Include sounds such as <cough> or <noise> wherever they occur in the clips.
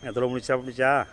Ja, daarom moet je zelf met ja.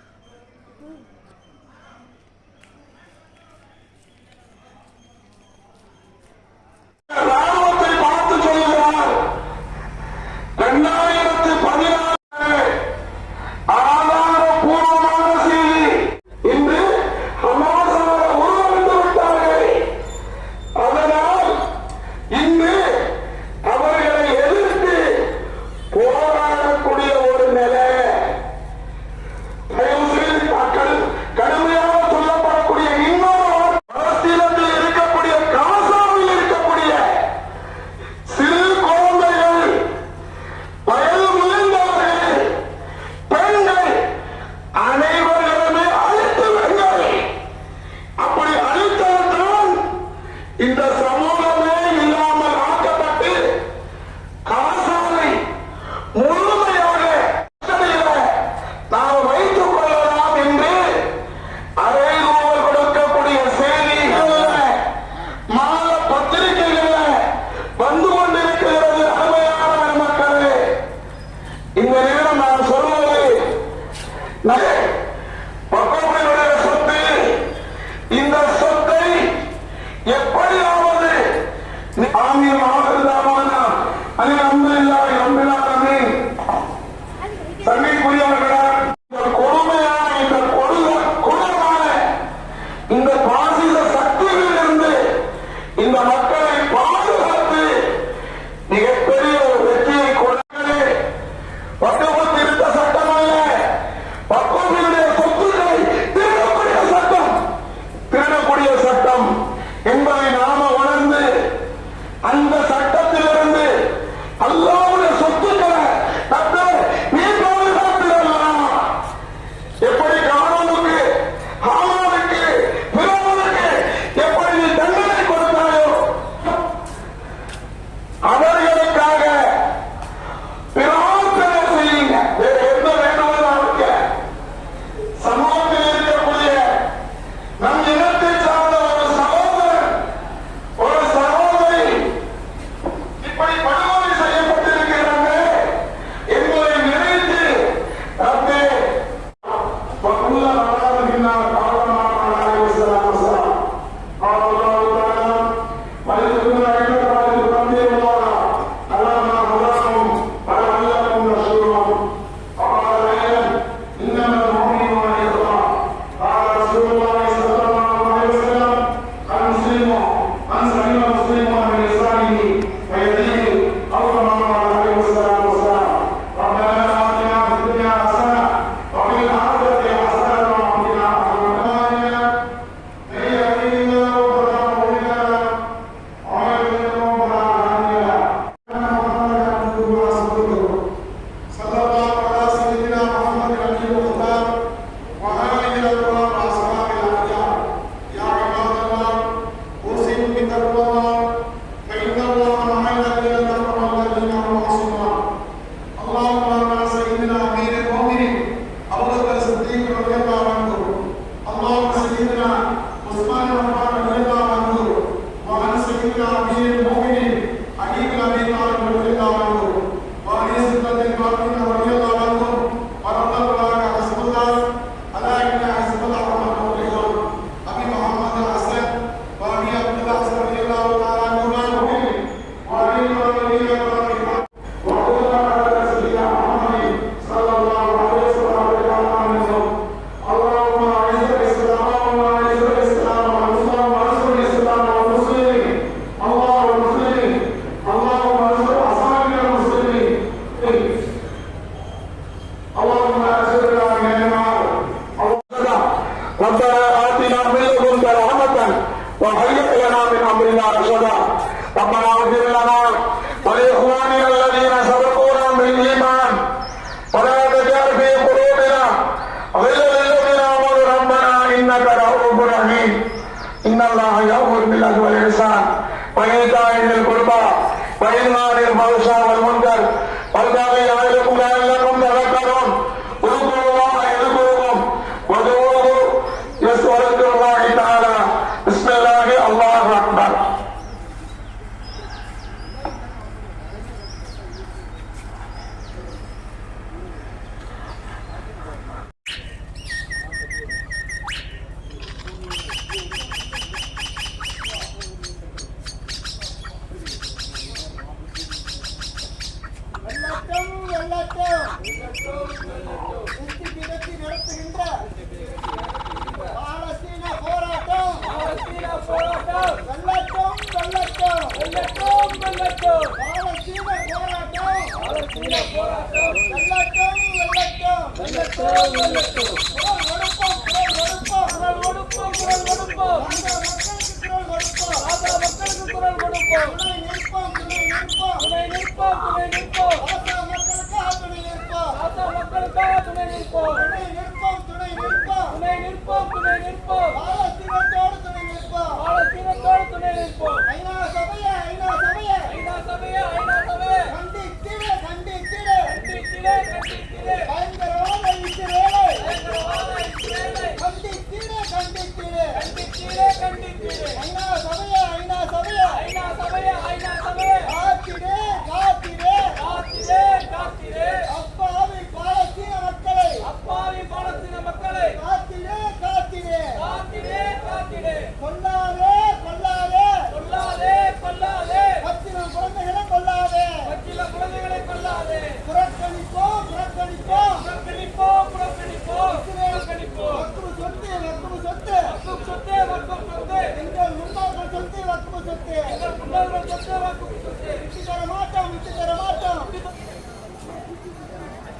Ireland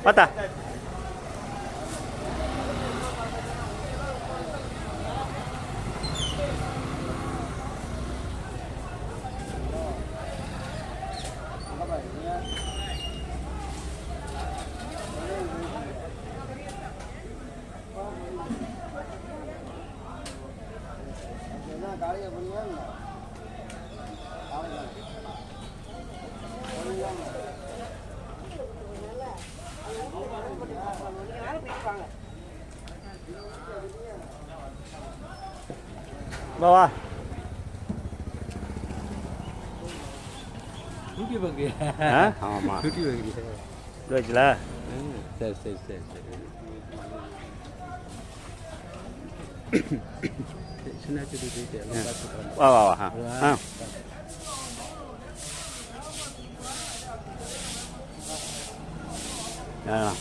また。 나와. 그렇게 먹게. 어? <laughs> 아? 아마. 그렇게 먹게. 그러지라. 응. 쎄, 쎄, 쎄. 신나지도 되게 와, 와, 와. 아.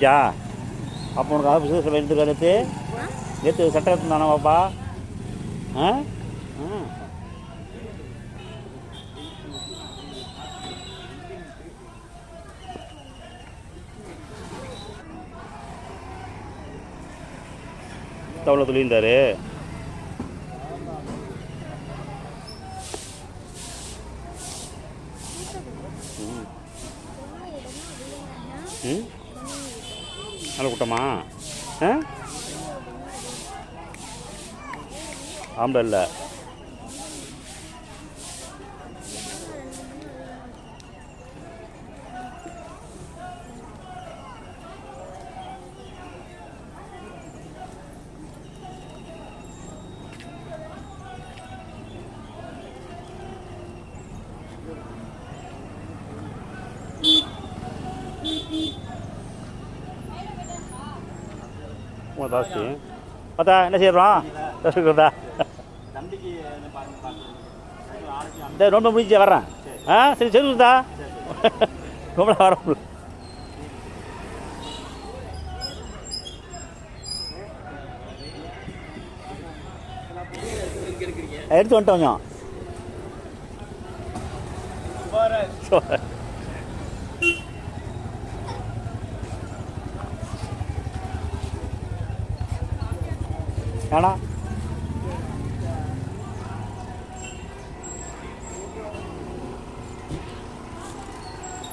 ஆச்சா அப்போ உனக்கு ஆஃபீஸில் சபை எடுத்துருக்கா நேற்று நேற்று சட்டம் எடுத்துருந்தானா பாப்பா? ஆ? தவளை துளிந்தாரு 我到行，好的，那车装，再收个单。இந்த ரொம்ப முடிஞ்சு வர்றேன் ஆ சரி சரி கொடுத்தா ரொம்ப வர. எடுத்து வந்துட்டோம் கொஞ்சம். ஏன்னா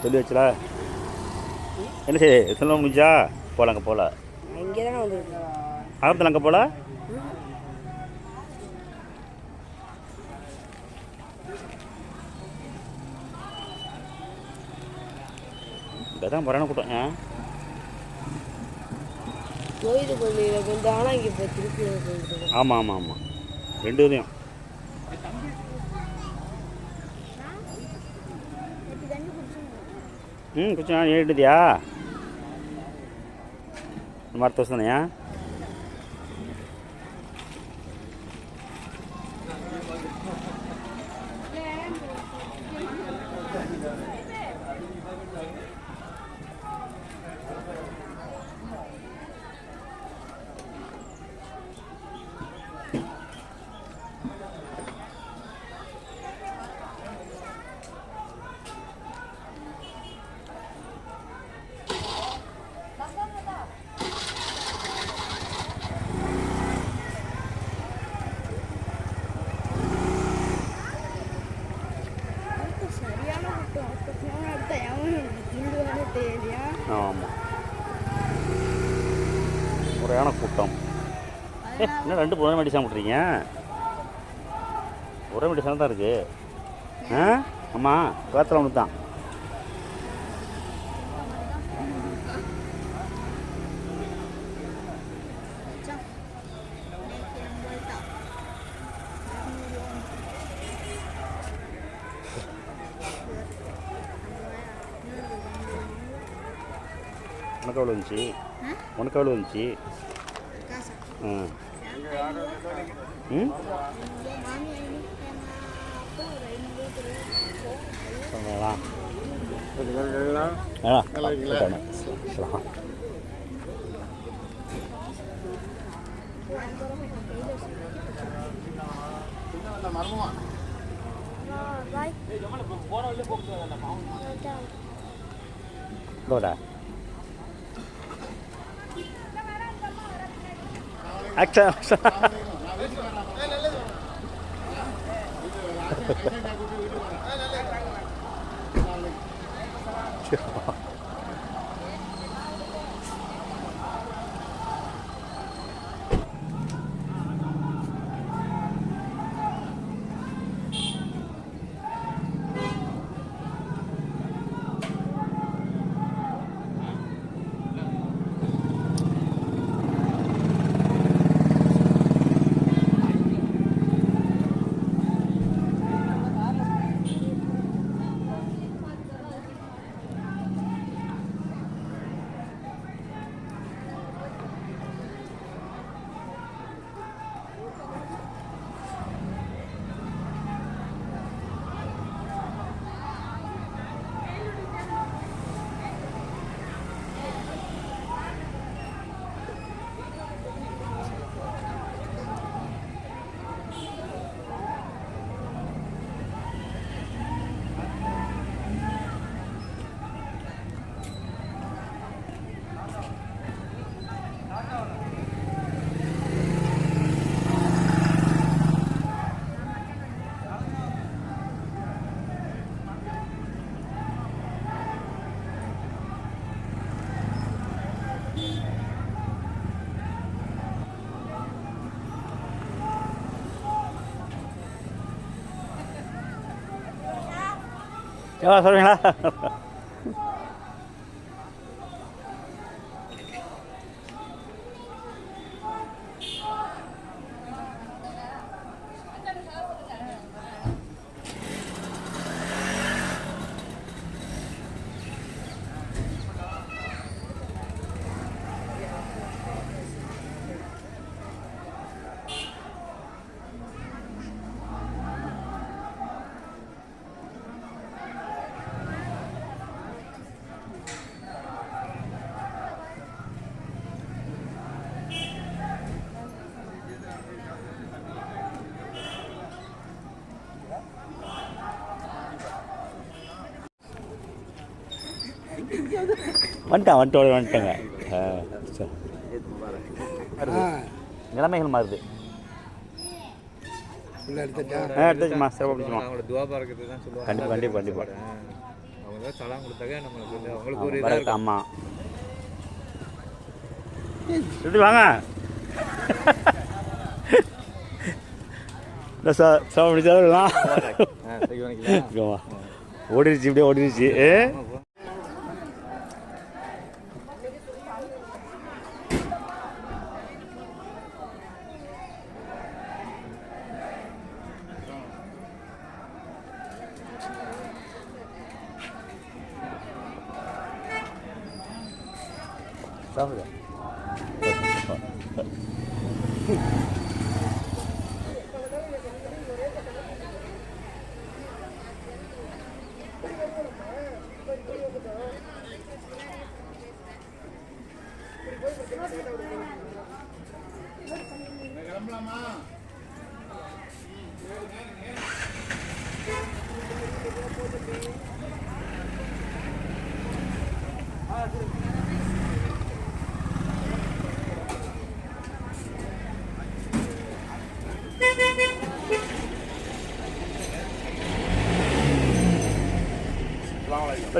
சொல்லி வச்சுல என்ன செய்ய சொல்ல முடிஞ்சா போகல அங்கே போகல இங்கே தானே வந்துருக்கு அங்கே போகல இங்கே தான் மரண கூட்டம் ஏன் கோயில் ஆனால் இங்கே இப்போ திருப்பி வந்துருக்கு ஆமாம் ஆமாம் ஆமாம் ரெண்டு இதையும் ம் கொஞ்சம் ஏறிட்டுதியா இந்த மாதிரி தோசை தானேயா சரியான கூட்டம் அப்போ ஃபோன் எடுத்தா எவன் திருடுவானே தெரியலையா ஆமாம் முறையான கூட்டம் ஏ என்ன ரெண்டு ஒரே மெடிசன் விட்றீங்க ஒரே மெடிசன் தான் இருக்குது ஆ? ஆமாம் காத்தில் ஒன்று தான். உனக்கு எவ்வளோ வந்துச்சு? உனக்கு எவ்வளோ வந்துச்சு? ஆ. ம் சொல்லலாம் Action. Ha ha ha. 啊收人了。哈 தான் சலாம் கொடுத்தாங்க நம்மளுக்கு வந்து அவங்களுக்கு ஒரு இதாக வரட்டு இருக்கும். அம்மா. எப்படி வாங்க. இல்லை sir sir 三个人。<laughs>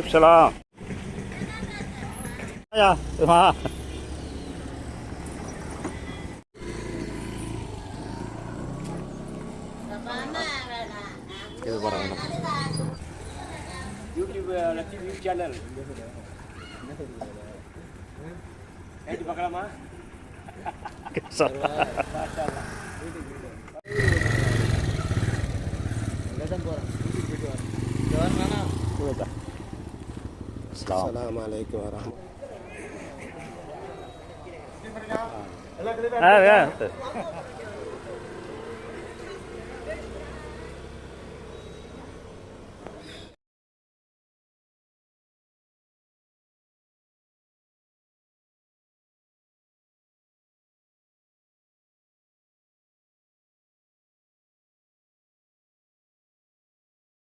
Waalaikumsalam. Ya, cuma. Itu. YouTube channel. Eh, di bakal. Kesal. Jalan mana? அஸ்லாம் வலைக்கம் வரமத்து ஆ